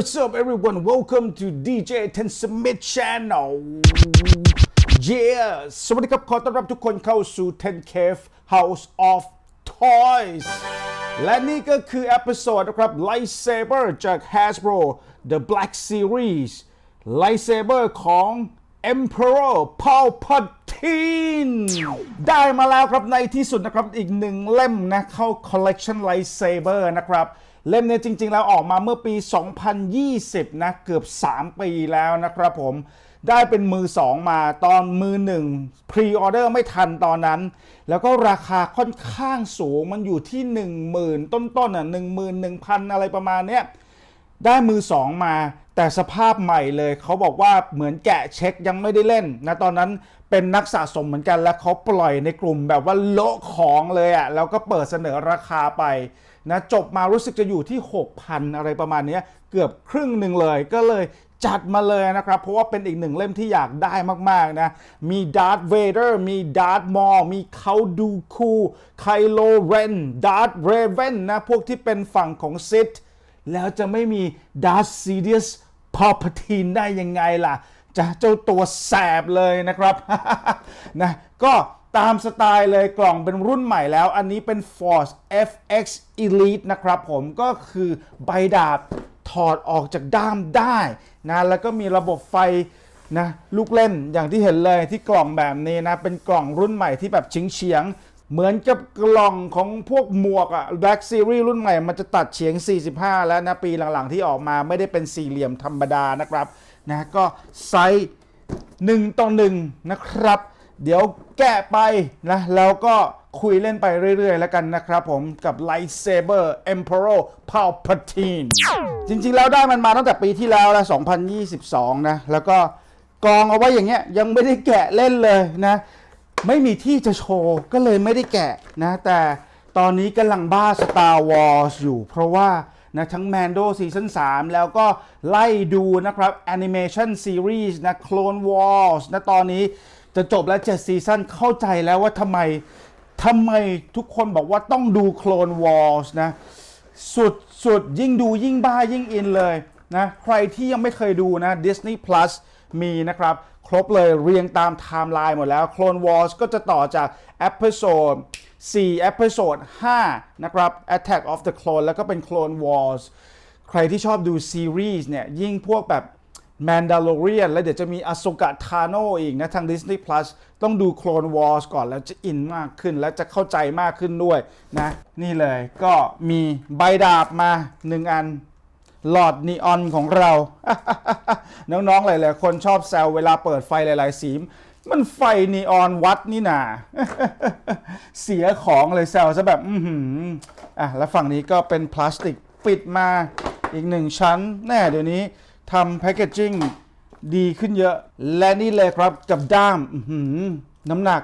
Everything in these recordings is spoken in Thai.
What's up, everyone? Welcome to DJ Ten Smith Channel. Yeah. สวัสดีครับ ขอต้อนรับทุกคนเข้าสู่ Ten Cave House of Toys และนี่ก็คือเอพิโซดนะครับ Lightsaber จาก Hasbro The Black Series Lightsaber ของ Emperor Palpatine ได้มาแล้วครับในที่สุดนะครับอีกหนึ่งเล่มนะเข้า Collection Lightsaber นะครับ เล่มนี้จริง ๆ แล้วออกมาเมื่อปี 2020 นะเกือบ 3 ปีแล้วนะครับผม ได้เป็นมือ 2 มาตอนมือ 1 พรีออเดอร์ไม่ทันตอนนั้น แล้วก็ราคาค่อนข้างสูงมันอยู่ที่ 10,000 ต้นๆอะ11,000 อะไรประมาณเนี้ยได้มือสองมาแต่สภาพใหม่เลยเขาบอกว่าเหมือนแกะเช็คยังไม่ได้เล่นนะตอนนั้นเป็นนักสะสมเหมือนกันแล้วเขาปล่อยในกลุ่มแบบว่าโละของเลยอะ่ะแล้วก็เปิดเสนอราคาไป นะจบมารู้สึกจะอยู่ที่ 6,000 อะไรประมาณนี้เกือบครึ่งหนึ่งเลยก็เลยจัดมาเลยนะครับ เพราะว่าเป็นอีกหนึ่งเล่มที่อยากได้มากๆนะ มีดาร์ธเวเดอร์มีดาร์ธมอมีเขาดูคูไคโลเรนดาร์ธเรเวนนะ พวกที่เป็นฝั่งของซิธแล้วจะไม่มีดาร์ s ซีเดียสพอพ t ทีนได้ยังไงล่ะ จะเจ้าตัวแสบเลยนะครับนะก็ ตามสไตล์เลยกล่องเป็นรุ่นใหม่แล้ว อันนี้เป็น Force FX Elite นะครับผมก็คือใบดาบถอดออกจากด้ามได้นะแล้วก็มีระบบไฟนะลูกเล่นอย่างที่เห็นเลยที่กล่องแบบนี้นะ เป็นกล่องรุ่นใหม่ที่แบบชิงเฉียงเหมือนกับกล่องของพวกหมวกอะ Black Series รุ่นใหม่ มันจะตัดเฉียง 45 แล้วนะ ปีหลังๆที่ออกมาไม่ได้เป็นสี่เหลี่ยมธรรมดานะครับนะก็ไซส์1ต่อ1นะครับ เดี๋ยวแกะไปนะแล้วก็คุยเล่นไปเรื่อยๆ แล้วกันนะครับผมกับ Lightsaber Emperor Palpatine จริงๆ แล้วได้มันมาตั้งแต่ปีที่แล้วแล้ว2022 นะ แล้วก็กองเอาไว้อย่างเงี้ยยังไม่ได้แกะเล่นเลยนะ ไม่มีที่จะโชว์ ก็เลยไม่ได้แกะนะ แต่ตอนนี้กำลังบ้า Star Wars อยู่ เพราะว่านะทั้ง Mando ซีซั่น3 แล้วก็ไล่ดูนะครับ Animation Series นะ Clone Wars นะตอนนี้ จะจบแล้ว7ซีซั่นเข้าใจแล้วว่าทำไมทำไมทุกคนบอกว่าต้องดู Clone Wars นะ สุดสุดยิ่งดูยิ่งบ้ายิ่งอินเลยนะใครที่ยังไม่เคยดูนะ Disney Plus มีนะครับ ครบเลยเรียงตามไทม์ไลน์หมดแล้ว Clone Wars ก็จะต่อจาก Episode 4 Episode 5นะครับ Attack of the Clone แล้วก็เป็น Clone Wars ใครที่ชอบดูซีรีส์เนี่ย ยิ่งพวกแบบ Mandalorian แล้วเดี๋ยวจะมีอ s โ k a Tano อีกนะ ทาง Disney Plus ต้องดู Clone Wars ก่อนแล้วจะอินมากขึ้น และจะเข้าใจมากขึ้นด้วยนะ นี่เลยก็มีใบดาบมา1อันหลอดนีออนของเรา น้องๆ หลายๆ คนชอบแซวเวลาเปิดไฟหลายๆ สี มันไฟนีออนวัดนี่นาเสียของเลยแซวซะแบบ อือหืออะแล้วฝั่งนี้ก็เป็นพลาสติกปิดมาอีกหนึ่งชั้น แน่เดี๋ยวนี้ ทำแพคเกจจิ้งดีขึ้นเยอะ และนี่เลยครับกับด้ามน้ำหนัก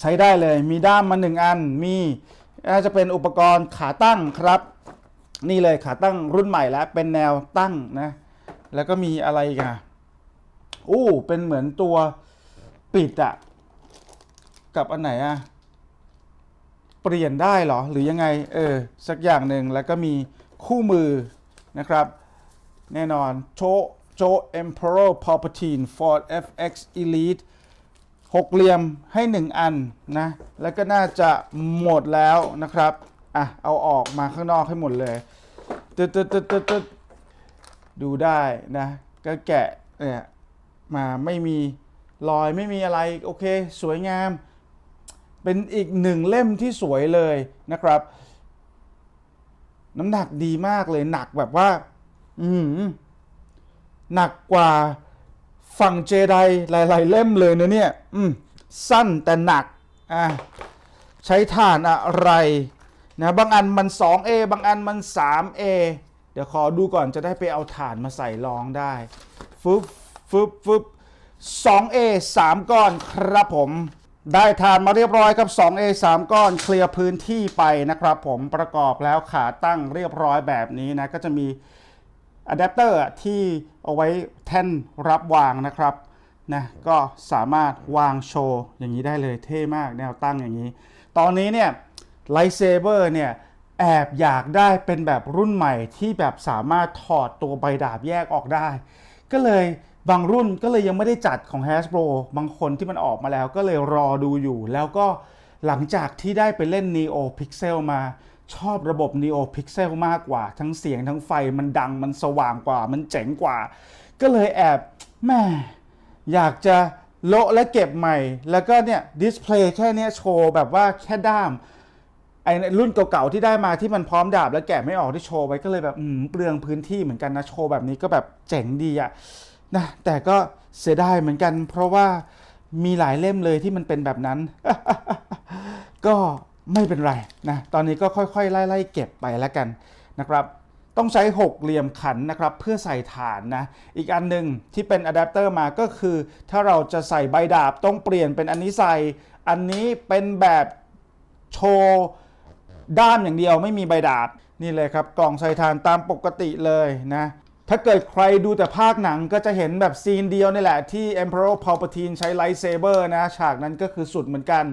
ใช้ได้เลยมีด้ามมาหนึ่งอัน มีน่าจะเป็นอุปกรณ์ขาตั้งครับ นี่เลยขาตั้งรุ่นใหม่แล้ว เป็นแนวตั้งนะ แล้วก็มีอะไรกันอู้เป็นเหมือนตัวปิดอะกับอันไหนอะเปลี่ยนได้เหรอ หรือยังไง เออ สักอย่างหนึ่งแล้วก็มีคู่มือนะครับ แน่นอนโชโจ Emperor Palpatine Ford FX Elite หกเหลี่ยมให้หนึ่งอันนะ แล้วก็น่าจะหมดแล้วนะครับ อะ เอาออกมาข้างนอกให้หมดเลยตึ๊ดตึ๊ดตึ๊ดตึ๊ดตึ๊ดดูได้นะ ก็แกะเนี่ยมาไม่มีรอยไม่มีอะไร โอเค สวยงาม เป็นอีกหนึ่งเล่มที่สวยเลยนะครับ น้ำหนักดีมากเลยหนักแบบว่า อืมหนักกว่าฝั่งเจไดหลาย ๆ เล่มเลยนะเนี่ย อืม สั้นแต่หนัก อะใช้ถ่านอะไรนะบางอันมัน 2A บางอันมัน 3A เดี๋ยวขอดูก่อนจะได้ไปเอาถ่านมาใส่รองได้ ฟึบฟึบฟึบ 2A 3 ก้อนครับผม ได้ทานมาเรียบร้อยกับ 2A 3 ก้อนเคลียร์พื้นที่ไปนะครับผมประกอบแล้วขาตั้งเรียบร้อยแบบนี้นะ ก็จะมี อะแดปเตอร์ที่เอาไว้แท่นรับวางนะครับนะก็สามารถวางโชว์อย่างนี้ได้เลยเท่มากแนวตั้งอย่างนี้ ตอนนี้เนี่ยไลท์เซเบอร์เนี่ยแอบอยากได้เป็นแบบรุ่นใหม่ที่แบบสามารถถอดตัวใบดาบแยกออกได้ ก็เลยบางรุ่นก็เลยยังไม่ได้จัดของ Hasbro บางคนที่มันออกมาแล้วก็เลยรอดูอยู่ แล้วก็หลังจากที่ได้ไปเล่น Neo Pixel มา ชอบระบบ Neo Pixel มากกว่า ทั้งเสียงทั้งไฟมันดังมันสว่างกว่า มันเจ๋งกว่า ก็เลยแอบแม่อยากจะโละและเก็บใหม่ แล้วก็เนี่ยดิสเพลย์แค่เนี้ยโชว์แบบว่าแค่ด้ามไอ้รุ่นเก่าๆที่ได้มาที่มันพร้อมดาบแล้วแกะไม่ออกที่โชว์ไว้ก็เลยแบบเปลืองพื้นที่เหมือนกันนะโชว์แบบนี้ก็แบบเจ๋งดีอะนะแต่ก็เสียดายเหมือนกัน เพราะว่ามีหลายเล่มเลยที่มันเป็นแบบนั้น ก็ ไม่เป็นไรนะ ตอนนี้ก็ค่อยๆ ไล่ๆเก็บไปแล้วกันนะครับ ต้องใช้หกเหลี่ยมขันนะครับเพื่อใส่ฐานนะ อีกอันหนึ่งที่เป็นอะแดปเตอร์มาก็คือ ถ้าเราจะใส่ใบดาบต้องเปลี่ยนเป็นอันนี้ใส่ อันนี้เป็นแบบโชว์ด้ามอย่างเดียวไม่มีใบดาบนี่เลยครับกล่องใส่ฐานตามปกติเลยนะถ้าเกิดใครดูแต่ภาคหนังก็จะเห็นแบบซีนเดียวนี่แหละที่ Emperor Palpatine ใช้ไลท์เซเบอร์นะ ฉากนั้นก็คือสุดเหมือนกัน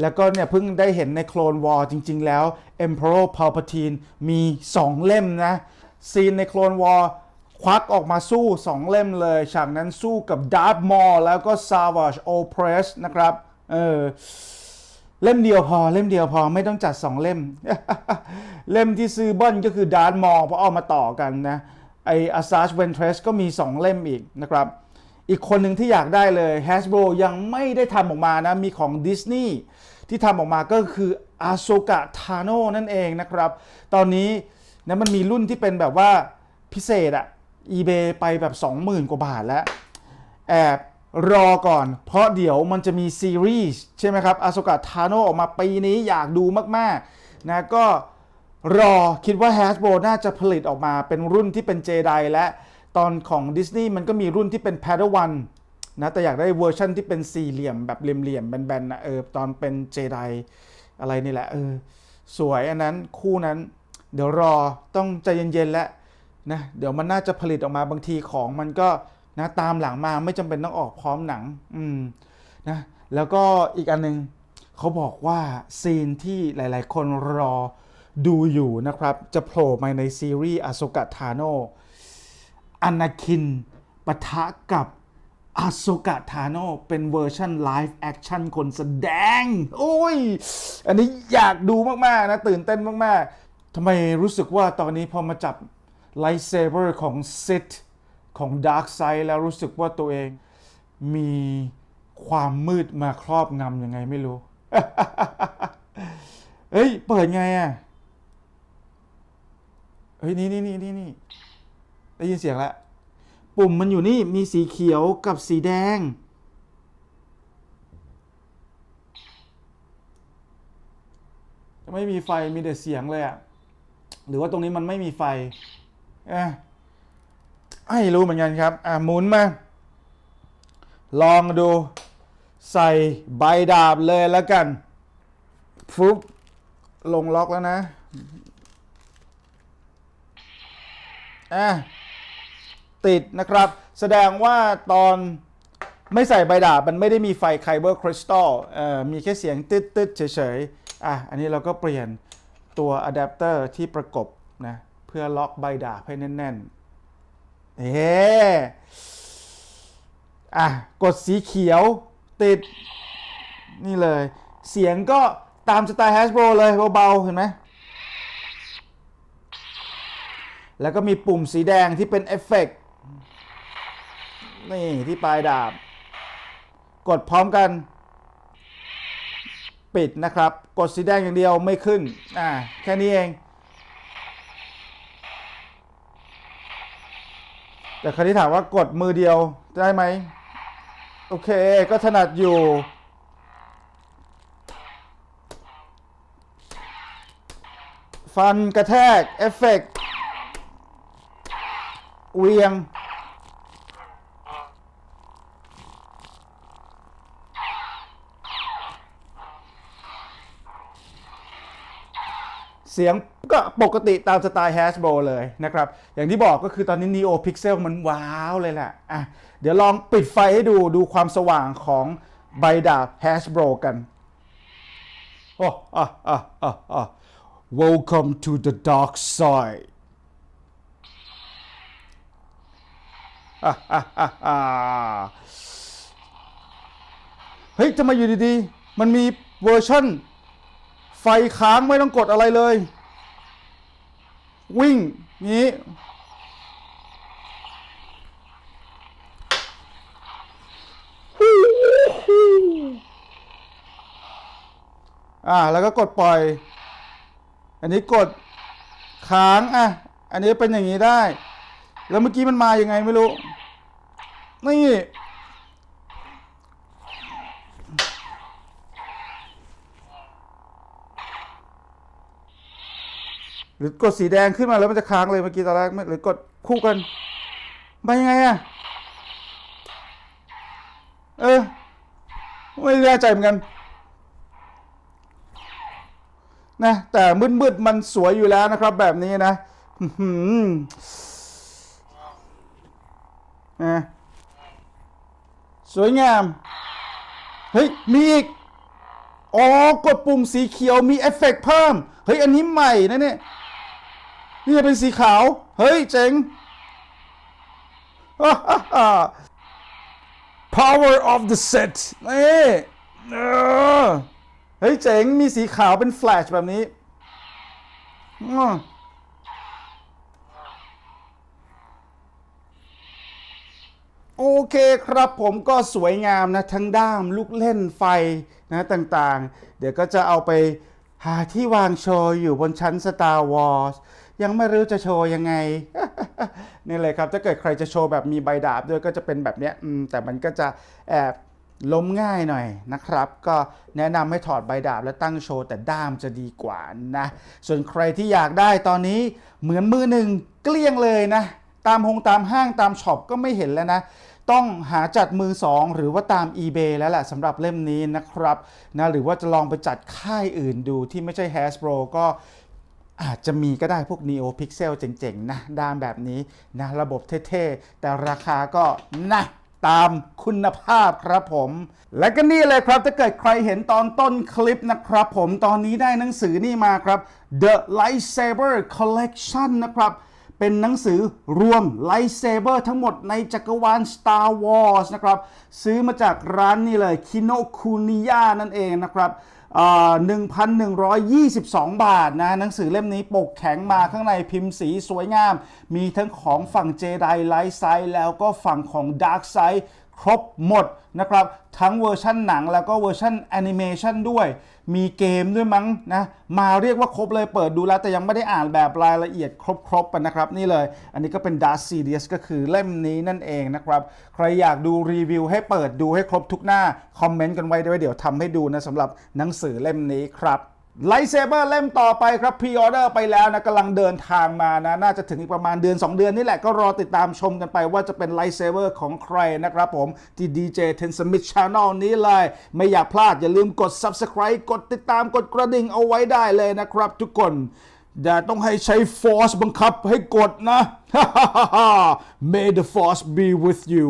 แล้วก็เนี่ยเพิ่งได้เห็นในโคลนวอร์จริง ๆ แล้ว Emperor Palpatine มี 2 เล่มนะ ซีนในโคลนวอร์ควักออกมาสู้ 2 เล่มเลย ฉากนั้นสู้กับ Darth Maul แล้วก็ Savage Opress นะครับ เออเล่มเดียวพอเล่มเดียวพอไม่ต้องจัด 2 เล่ม เล่มที่ซื้อบิ้ลก็คือ Darth Maul เพราะเอามาต่อกันนะ ไอ Asajj Ventress ก็มี 2 เล่มอีกนะครับ อีกคนหนึ่งที่อยากได้เลย Hasbro ยังไม่ได้ทำออกมานะ มีของ Disney ที่ทำออกมาก็คือ Ahsoka Tano นั่นเองนะครับ ตอนนี้นะมันมีรุ่นที่เป็นแบบว่าพิเศษอะ eBay ไปแบบ 20,000 กว่าบาทแล้ว แอบรอก่อน เพราะเดี๋ยวมันจะมีซีรีส์ใช่ไหมครับ Ahsoka Tano ออกมาปีนี้อยากดูมากๆนะก็รอคิดว่า Hasbro น่าจะผลิตออกมาเป็นรุ่นที่เป็นเจไดและตอนของดิสนีย์มันก็มีรุ่นที่เป็น Padawan นะแต่อยากได้เวอร์ชันที่เป็นสี่เหลี่ยมแบบเหลี่ยมๆแบนๆนะเออตอนเป็นเจไดอะไรนี่แหละเออสวยอันนั้นคู่นั้น เดี๋ยวรอต้องใจเย็นๆแล้วนะเดี๋ยวมันน่าจะผลิตออกมาบางทีของมันก็นะตามหลังมาไม่จำเป็นต้องออกพร้อมหนังอืมนะแล้วก็อีกอันหนึงเขาบอกว่าซีนที่หลายๆ คนรอดูอยู่นะครับ จะโผล่มาในซีรีส์อ s o ก a ทาโนอนาคินปะทะกับ อ s o ก a ทาโนเป็นเวอร์ชันไลฟ์แอคชั่นคนแสดง โอ้ย อันนี้อยากดูมาก ๆ นะ ตื่นเต้นมาก ๆ ทำไมรู้สึกว่าตอนนี้พอมาจับไลท์เซเบอร์ของซิทของดาร์กไซแล้วรู้สึกว่าตัวเองมีความมืดมาครอบงำยังไงไม่รู้ เฮ้ย เปิดไงอะ เฮ้ย นี่นี่นี่นี่ได้ยินเสียงแล้ว ปุ่มมันอยู่นี่มีสีเขียวกับสีแดง ไม่มีไฟมีแต่เสียงเลยอะหรือว่าตรงนี้มันไม่มีไฟเอะไม่รู้เหมือนกันครับ อะหมุนมา ลองดูใส่ใบดาบเลยแล้วกันฟุบลงล็อกแล้วนะ อะ ติดนะครับ แสดงว่าตอนไม่ใส่ใบดาบมันไม่ได้มีไฟไคเบอร์คริสตัลมีแค่เสียงตึ๊ดตึ๊ดๆเฉยๆอะอันนี้เราก็เปลี่ยนตัวอะแดปเตอร์ที่ประกบนะเพื่อล็อกใบดาบให้แน่นๆเอ๊อะกดสีเขียวติด นี่เลย เสียงก็ตามสไตล์ Hasbro เลยเบาๆ เห็นไหมแล้วก็มีปุ่มสีแดงที่เป็นเอฟเฟกต์ นี่ที่ปลายดาบ กดพร้อมกัน ปิดนะครับ กดสีแดงอย่างเดียวไม่ขึ้น อ่า แค่นี้เอง แต่คราวนี้ถามว่ากดมือเดียวได้ไหม โอเค ก็ถนัดอยู่ฟันกระแทก เอฟเฟกต์เวียง เสียงก็ปกติตามสไตล์ Hasbro เลยนะครับ อย่างที่บอกก็คือตอนนี้ Neo Pixel มันว้าวเลยแหละอะเดี๋ยวลองปิดไฟให้ดูดูความสว่างของใบดาบ Hasbro กันโอ้อะอะอะอะ welcome to the dark side เฮ้ยจะมาอยู่ดีๆ มันมีเวอร์ชั่น ไฟค้างไม่ต้องกดอะไรเลย วิ่งนี้ อ่า แล้วก็กดปล่อย อันนี้กดค้างอะ อันนี้เป็นอย่างนี้ได้ แล้วเมื่อกี้มันมาอย่างไงไม่รู้ นี่ รือกดสีแดงขึ้นมาแล้วมันจะค้างเลยเมื่อกี้ตอนแรกหรือกดคู่กันมายังไงอะเออไม่แน่ใจเหมือนกันนะแต่มืดๆมันสวยอยู่แล้วนะครับ แบบนี้นะหือนะสวยงาม เฮ้ย มีอีก อ๋อ กดปุ่มสีเขียวมีเอฟเฟกต์เพิ่ม เฮ้ย อันนี้ใหม่นะเนี่ย นี่จะเป็นสีขาว เฮ้ย เจ๋ง power of the set นี่เออเฮ้ย เจ๋ง มีสีขาวเป็นแฟลชแบบนี้ โอเคครับผมก็สวยงามนะ ทั้งด้าม ลูกเล่นไฟนะต่างๆ เดี๋ยวก็จะเอาไปหาที่วางโชว์อยู่บนชั้น Star Wars ยังไม่รู้จะโชว์ยังไงนี่เลยครับถ้าเกิดใครจะโชว์แบบมีใบดาบด้วยก็จะเป็นแบบเนี้ยแต่มันก็จะแอบล้มง่ายหน่อยนะครับ ก็แนะนำให้ถอดใบดาบและตั้งโชว์แต่ด้ามจะดีกว่านะ ส่วนใครที่อยากได้ตอนนี้เหมือนมือหนึ่งเกลี้ยงเลยนะ ตามหงตามห้างตามช็อปก็ไม่เห็นแล้วนะ ต้องหาจัดมือสองหรือว่าตาม eBay แล้วแหละสำหรับเล่มนี้นะครับนะหรือว่าจะลองไปจัดค่ายอื่นดูที่ไม่ใช่ Hasbro ก็ อาจจะมีก็ได้พวก Neo Pixel เจ๋งๆ นะ ด้านแบบนี้นะ ระบบเท่ๆ แต่ราคาก็นะตามคุณภาพครับผม และก็นี่เลยครับ ถ้าเกิดใครเห็นตอนต้นคลิปนะครับผมตอนนี้ได้หนังสือนี่มาครับ The Lightsaber Collection นะครับเป็นหนังสือรวม Lightsaber ทั้งหมดในจักรวาล Star Wars นะครับ ซื้อมาจากร้านนี่เลย Kino Kuniya นั่นเองนะครับ 1,122 บาทนะหนังสือเล่มนี้ปกแข็งมาข้างในพิมพ์สีสวยงาม มีทั้งของฝั่งเจไดไลท์ไซด์แล้วก็ฝั่งของดาร์กไซด์ ครบหมดนะครับทั้งเวอร์ชั่นหนังแล้วก็เวอร์ชันแอนิเมชันด้วย มีเกมด้วยมั้งนะมาเรียกว่าครบเลยเปิดดูแล้วแต่ยังไม่ได้อ่านแบบรายละเอียดครบๆกันนะครับ นี่เลย อันนี้ก็เป็น Dark Series ก็คือเล่มนี้นั่นเองนะครับ ใครอยากดูรีวิวให้เปิดดูให้ครบทุกหน้า คอมเมนต์กันไว้ด้วยเดี๋ยวทำให้ดูนะสำหรับหนังสือเล่มนี้ครับ ไลท์เซเบอร์เล่มต่อไปครับพรีออเดอร์ไปแล้วนะกำลังเดินทางมานะ น่าจะถึงอีกประมาณเดือน 2 เดือนนี่แหละก็รอติดตามชมกันไปว่าจะเป็นไลท์เซเบอร์ของใครนะครับผม ที่ DJ t e n s m i t h Channel นี้เลย ไม่อยากพลาดอย่าลืมกด Subscribe กดติดตามกดกระดิ่งเอาไว้ได้เลยนะครับทุกคนอย่าต้องให้ใช้ Force บังคับให้กดนะ May the Force be with you